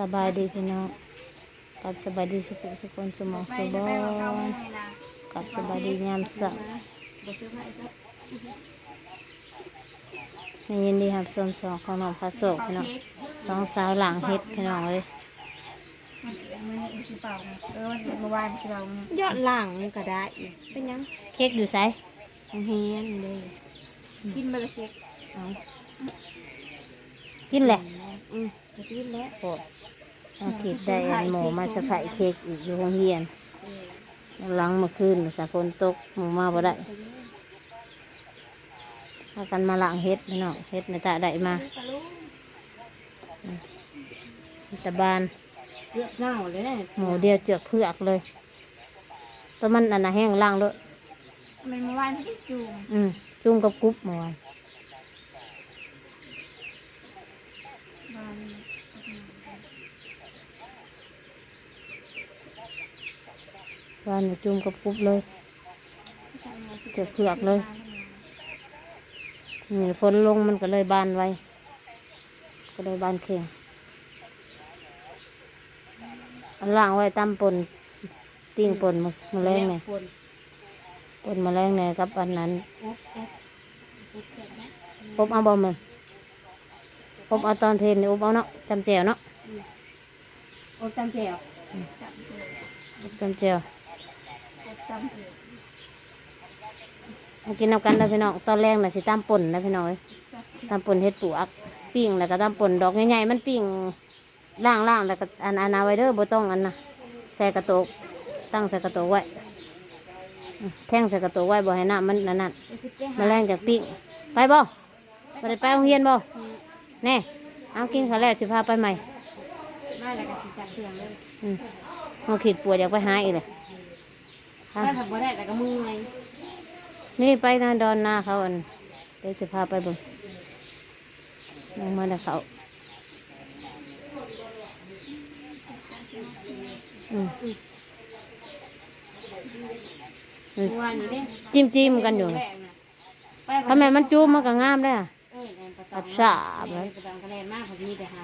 สบายดีพี่น้องกับสบายดีสุขสุขคนสมองสุบอนกับสบายดียามเสาร์ในยินดีครับชมสองของน้องพระโศกพี่น้องสองสาวหลังเฮ็ดพี่น้องเลยเออเมื่อวานที่เรายอดหลังก็ได้อีกเป็นยังเค้กอยู่ไสเฮียนเลยกินมาละเช็คเอากินแหละอืม จะกินแล้วโอ้เอาคิดได้อันหมูมาสะพายเค้กอีกอยู่โรงเรียนหลังเมื่อคืนสะฝนตกหมูมาบ่ได้พากันมาล้างเฮ็ดพี่น้องเฮ็ดในตาได้มาตะบานเลือดเน่าเลยนะหมูเดียวเจือกเพือกเลยตัวมันอันน่ะแห้งล่างเลยมันเมื่อวานที่จูงอืมจุ่มกับกรุ๊บหมอนมัน วันนี้จุ่มกับกรุ๊บเลยเจ็บเผือกเลย นี่ฝนลงมันก็เลยบานไว้ ก็เลยบานเข่งอันล่างไว้ตำปนปิ้งปนมาแมลงเนี่ยคนปนแมลงเนี่ยกับอันนั้นอ๊ะโอ๊ะอบเอาบ่มันอบเอาตอนเพลนอบเอาเนาะจำแจวเนาะอ๊ะจำแจ่วอบจำแจว จำเถื่อมากินน้ำกันแล้วพี่น้องตอนแรกน่ะสิตำปนนะพี่น้องเอ้ยจับตำปนเฮ็ดปลวกปิ้งแล้วก็ตำปนดอกใหญ่ๆมันปิ้งล่างๆแล้วก็อันอันเอาไว้เด้อบ่ต้องอันน่ะใส่กระโตกตั้งใส่กระโตกไว้อืมแท่งใส่กระโตกไว้บ่ให้น้ำมันนั่นนั่นไปสิไปแมหาลงจากปิ้งไปบ่บ่ได้ไปโรงเรียนบ่แน่เอากินข้าวแล้วสิพาไปใหม่ มาแล้วก็สิจับเถื่อนเลยอืมเราขีดปวดอยากไปหาอีกเลย ถ้าทำบ่ได้แต่ก็มือไงนี่ไปนาดอนนาเขาอันเดี๋ยวสิพาไปเบิ่งลงมาเดี๋ยวเขาอืมเมื่อวานนี้เนี่ยจิ้มจิ้มๆกันอยู่แรกน่ะไปทำไมมันจูมมันก็งามได้อะเอ้ยแอนประตอัองบฉาบเลย ประตองคะแนนมากผมมีแต่หา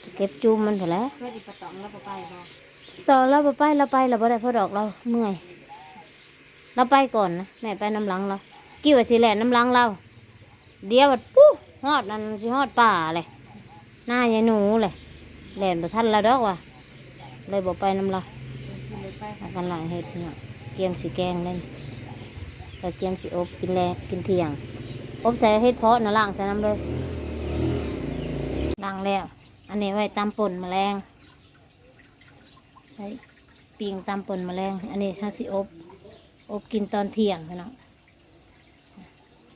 เดียวเหมืองมีเชื่อแมนเก็บจูมมันไปแหล้วสวัสดีประตองแล้วบ่ไปบ่ต่อเราบ่ไปเราไปเราบ่ได้เพราะดอกเราเมื่อย เราไปก่อนนะแม่ไปน้ำหลังเรากี่ว่าสิแหลนน้ำหลังเรา เดี๋ยวมันปุ๊ฮอดนั่นสิฮอดป่าเลยหน้ายายหนูเลยแหลนบ่ทันเราดอกว่ะเลยบ่ไปน้ำเรากินเลยไปเอากันหลังเฮ็ดเนาะเกียมสีแกงเล่นแต่เกียมสีอบกินแลกินเที่ยง อบใส่เฮ็ดเพาะนะล่างใส่น้ำเลยล้างแล้ว อันนี้ไว้ตำป่นแมลงไว้ปิ้งตำป่นแมลง อันนี้ถ้าสิอบอบกินตอนเที่ยงพี่น้อง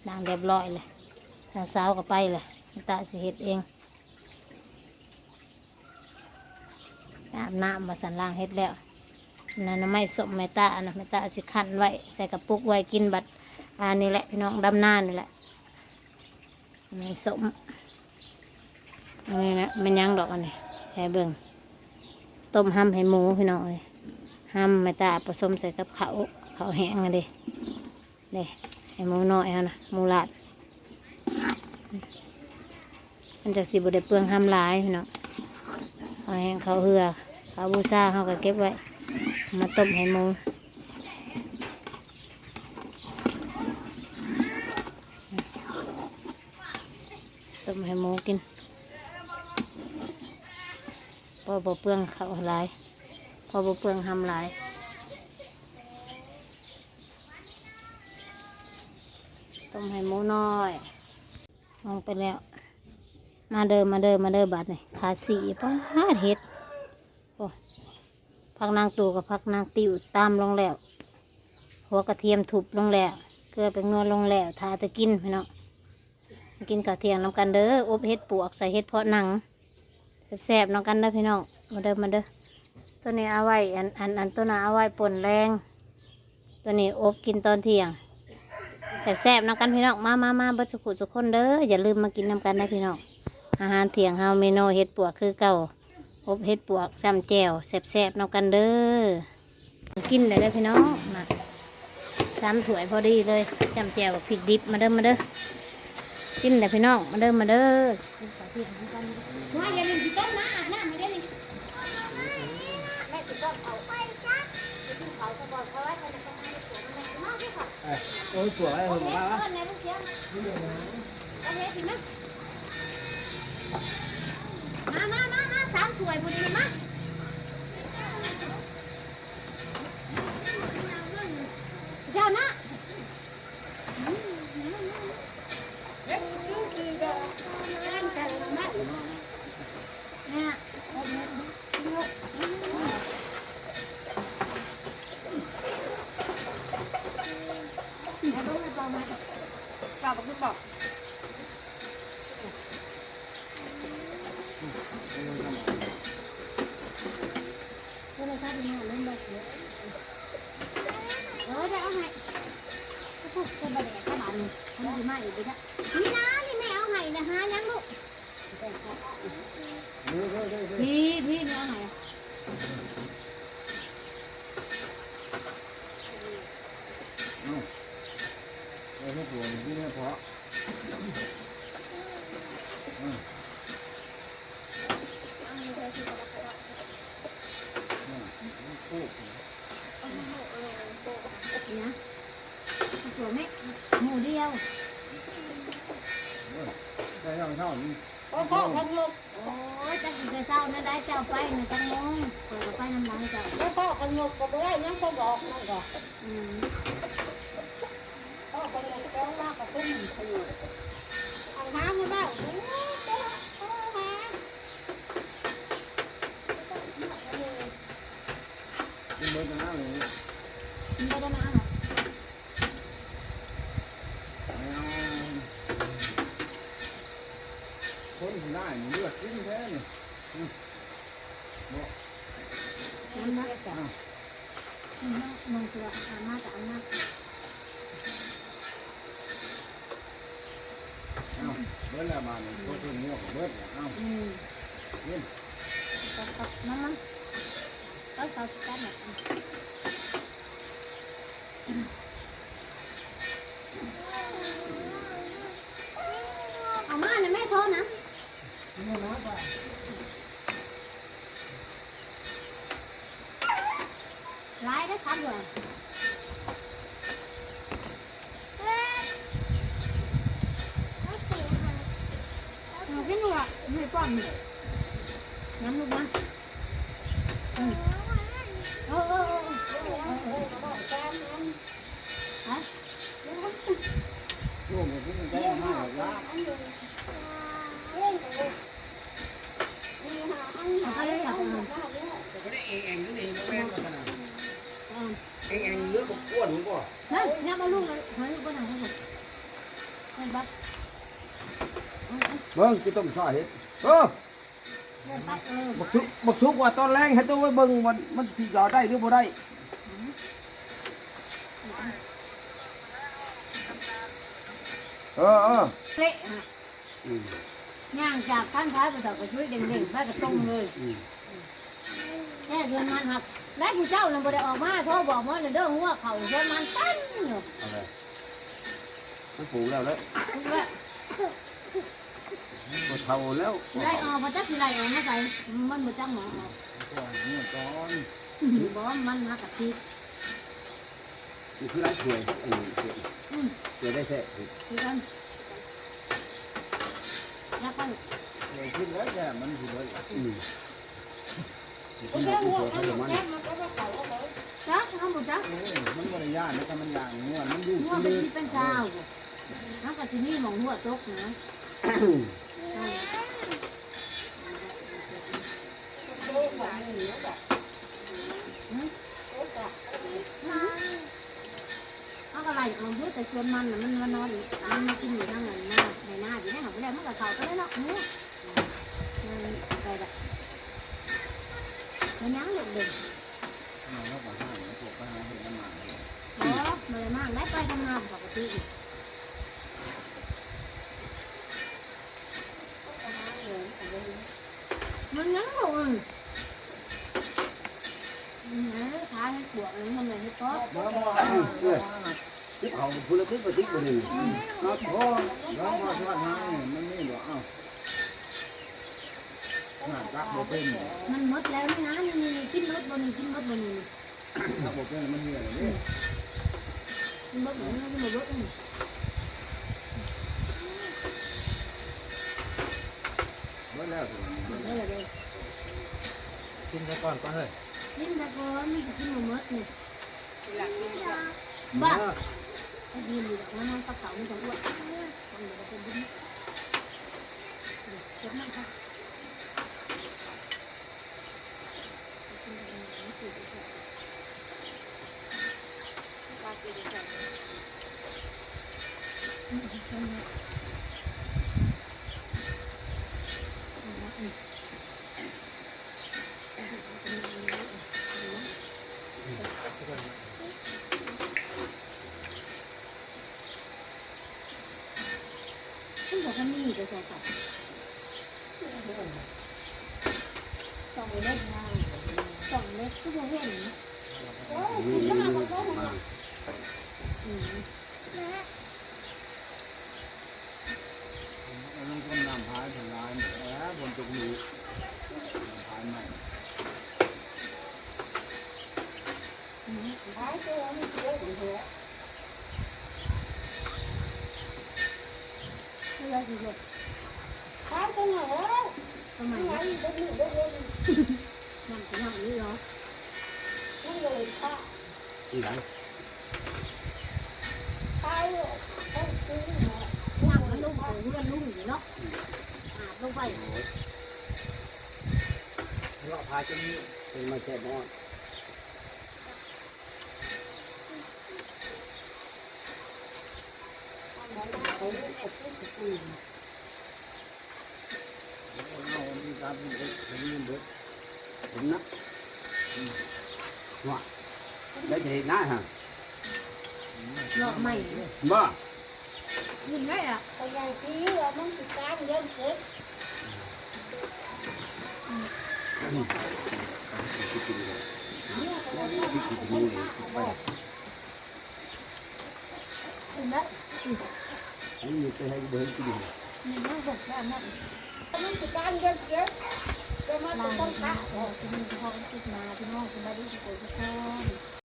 ล้างเรียบร้อยเลยถ้าเช้าก็ไปเลยตาสิเฮ็ดเองอาบน้ำมาสันล้างเฮ็ดแล้วนั่นไม่สมไม่ตาอันนะไม่ตาสิขันไว้ใส่กระปุกไว้กินบัดอันนี้แหละพี่น้องดำหน้านี่แหละไม่สม อันนี้นะมันยังดอกอันนี้ใส่เบิ่งต้มห้ำให้หมูพี่น้องเลยห้ำไม่ตาผสมใส่กับเขาวเขาวแห้งอันเด้เด้ให้หมูน้อยเอานะหมูลาดมันจะสิบดเปลืองห้ำลายพี่น้องเขาวแห้งเขาวเหือเขาวบูซาเขาก็เก็บไว้ มาต้มให้หมูต้มให้หมูกิน อบ่เปลืองข้าหลายพอบ่เปลืองทำหลายต้มให้หมูน้อย ลงไปแล้ว มาเดิมมาเดิมมาเดิมบัดนี่ขาสีป้าเห็ดโอ้พักนางตูกับพักนางติวตามลงแล้ว หัวกระเทียมทุบลงแล้ว เกลือเป็นนวลลงแล้วทาตะกินพี่น้องกินกระเทียมน้ำกันเด้ออบเห็ดปวกใส่เห็ดเพาะหนัง แซ่บๆน้ำกันเด้อพี่น้องมาเด้อมาเด้อตัวนี้เอาไว้อันอันอันตัวนั้นเอาไว้ป่นแรง ตัวนี้อบกินตอนเที่ยงแซ่บๆน้ำกันพี่น้องมามามาบิสุขุสุกคนเด้ออย่าลืมมากินน้ำกันนะพี่น้องอาหารเที่ยงเฮาเมนูเห็ดปวกคือเก่าอบเห็ดปวกซ้ำแจ่วแซ่บๆนำกันเด้อกินได้เลยพี่น้องนะสามถ้วยพอดีเลยจำแจวพริกดิบมาเด้อมาเด้อ กินแต่พี่น้องมาเด้อมาเด้อมาอย่าลืมพี่ต้นนะอาบน้ำไม่ได้เลยแม่พี่ต้นเอาไปซักจะกินเขาจะบอกเขาไว้าจะต้องให้ตัวมันได้มากที่สุดโอ้ยตัวอะไรโอผมเคว่าต้นไหนลูกเสียโอเคพี่นะมามามามาสามถ้วยพอดีเลยเจ้านะ เนี่ยเออได้เอาให้ พวกคนบาดแดกข้าวหลามนี่มันดีมากอีกเลยนะนี่นะนี่แม่เอาไห้นะฮะยังลูกพี่พี่ไม่เอาไหนอะเอาไม่ตัวนี่เนี่ยเพราะ ตัวไม่หมูเดียวได้ยังเท่านี้โอ้พ่อพังลบโอ้ยจะกินแต่เช้านะได้เจ้าไปนะจังมงเปิดกับไปน้ำมันเจ้าแล้วพ่อกันยกก็บ่ได้ยังพ่อบอกนั่นก็อืม พ่อกันยกก็ว่าก็เป็นคือเอาหามาบ้างโอ้พ่อหา กินเบอร์จะน้ำเลย มันไม่ได้มาหรอก ไม่เอาคนที่ได้เลือดกินแท้เนี่ย น้ำนะจ้ะนงเกลืออามาจะอามาเอาเบิร์ดแล้วมาเนี่ยคนที่มั่วเบิร์ดเอาอืมกินตับตับน้ำมันก็ตับตับแบบเอามาเนี่ยแม่โทษนะ ร้ายได้ครับเหรอเอาขึ้นหน่อไม่ป้อนน้ำลูกนะอืมเออเออเออฮะ โยมกินแท้มาหรอกละ เอาไปเลยเหรออืม ก็ได้เองเองนี่นี่แม่นมาขนาด อืม เองเองเลือกกับอ้วนผมก็ นั่นเนี่ยมาลูกเลยให้ลูกไปไหนให้หมดให้บักอืม เบิ่งกินต้มซอยเฮ็ดเออบักชุกบักชุกว่าตอนแรงให้ตัวไว้เบิ่งมันมันสิยอได้หรือบ่ได้เออเออเละย่างจากข้างท้ายไปต่อไปช่วยเด้งๆไปกระตรงเลยอืมแค่เดือนมันหักและผู้เจ้าน่ะบ่ได้ออกมาโทรบอกว่าเด้อหัวเข่าเดือนมันตั้นอยู่เอาเลยมันปลูกแล้วแล้ว แล้วบ่เท่าแล้วไล่ออกมาจักสิไล่ออกมาใส่มันบ่จักหมอออกก่อนเนี่ยก่อนบอกว่ามันมากับทีนี่คือไรสวยอันนี้สวยอืมสวยได้แท้คือกันแล้วก็เดี๋ยวกินแล้วแกมันสิเบิร์ดอืมก็แค่หัวเอาหมดแค่มันก็ว่าเขาเอาไว้จักทำบ่จักเอ้ยมันบริยานนะแต่มันอย่างง่วนมันอยู่หัวเป็นที่เป็นชาวแล้วก็ที่นี่หมองหัวตกนะโลกว่าเหนียวแบบโอ้กะเอาอะไรเอาเยอะแต่ชวนมันน่ะมันมานอนอยู่ตามมากินอยู่ทางนั้นหน้าในหน้าอยู่ในหางไปได้มันก็เข่าไปได้เนาะ หมูมันไปแบบมันยังหลุดเด่นเอาแล้วก็ห้ามแล้วพวกไปหาเห็ดน้ำมันเลยอ๋อมันมากได้ไปทำงานปกติอีกมันยังหลุด อืมขาให้ปวดมันทำไมให้ป๊อปบ่บ่เออผู้ละเป็นปฏิบัตินี่เอาพอแล้วมาทอดให้มันนี่บ่เอ้าหาจักบ่เป็นมันมดแล้วนี่นะนี่นี่กินมดบนกินมดบนนี่จักบ่เป็นมันเหี่ยเลยกินมดบนนี่กินมดบนนี่เบิดแล้วสิได้เลยกินซะก่อนก็เฮ้ย กินแต่ก่อนมันจะกินหมดหมดนี่ บ้า ไอ้ดีนี่แล้วมันปลาเก๋ามันจะอ้วนมันจะเป็นบุ้งเก็บมันค่ะ ซึ่งเขาก็มีแต่ใส่ตับสอง เล็กนะสองเล็กก็จะเห็นโอ้ยคุณมาเขาเขามาอืมเอาลงคนน้ำพายทลายแหมบนตกหนูพายใหม่ขายตัวมันเยอะอยู่เลยไม่ได้สิเลยขายตัวไหนแล้ว ทำไมเนี่ยมันจะทำนี่เหรออีหลังนั่งมันลุ่มของเพื่อนลุ่มอยู่เนาะอาบลงไปเลาะพาจนนี้เป็นมาแค่นอนเอามีการเป็นเบิดเป็นเบิดผมนะว่าได้จะเห็นหน้าฮะหลอกใหม่บ้ายินได้อะตัวใหญ่ปี ว่ามันติดการเยอะเกินยินได้อันนี้จะให้เดินกินยินได้บอ กแค่นั้นมันติดการเยอะเกินจะมาลาต้องมาตัดเออที่นี่พ่อคิดมาที่น้องคุณได้ดีที่สุดทุกคน